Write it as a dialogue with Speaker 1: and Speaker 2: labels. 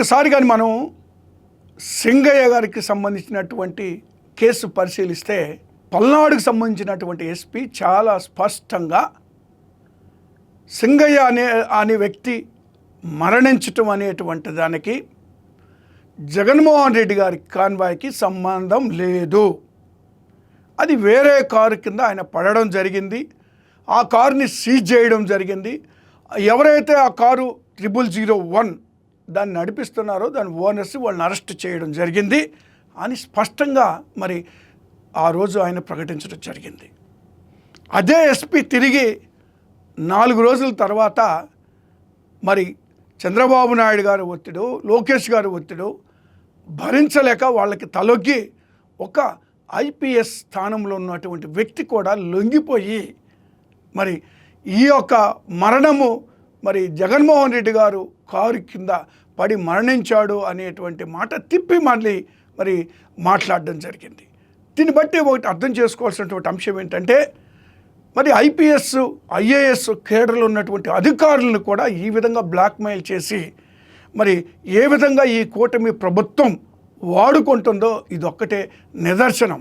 Speaker 1: ఒక్కసారి కానీ మనం సింగయ్య గారికి సంబంధించినటువంటి కేసు పరిశీలిస్తే పల్నాడుకు సంబంధించినటువంటి ఎస్పీ చాలా స్పష్టంగా సింగయ్య అనే అనే వ్యక్తి మరణించటం అనేటువంటి దానికి జగన్మోహన్ రెడ్డి గారి కాన్వాయ్కి సంబంధం లేదు. అది వేరే కారు కింద ఆయన పడడం జరిగింది. ఆ కారుని సీజ్ చేయడం జరిగింది. ఎవరైతే ఆ కారు ట్రిపుల్ జీరో వన్ దాన్ని నడిపిస్తున్నారో దాని ఓనర్స్ వాళ్ళని అరెస్ట్ చేయడం జరిగింది అని స్పష్టంగా మరి ఆ రోజు ఆయన ప్రకటించడం జరిగింది. అదే ఎస్పీ తిరిగి నాలుగు రోజుల తర్వాత మరి చంద్రబాబు నాయుడు గారి ఒత్తిడు లోకేష్ గారు ఒత్తిడు భరించలేక వాళ్ళకి తలొగ్గి ఒక ఐపీఎస్ స్థానంలో ఉన్నటువంటి వ్యక్తి కూడా లొంగిపోయి మరి ఈ యొక్క మరణము మరి జగన్మోహన్ రెడ్డి గారు కారు కింద పడి మరణించాడు అనేటువంటి మాట తిప్పి మళ్ళీ మరి మాట్లాడడం జరిగింది. దీన్ని బట్టి ఒకటి అర్థం చేసుకోవాల్సినటువంటి అంశం ఏంటంటే మరి ఐపీఎస్ ఐఏఎస్ కేడర్లో ఉన్నటువంటి అధికారులను కూడా ఈ విధంగా బ్లాక్మెయిల్ చేసి మరి ఏ విధంగా ఈ కూటమి ప్రభుత్వం వాడుకుంటుందో ఇదొక్కటే నిదర్శనం.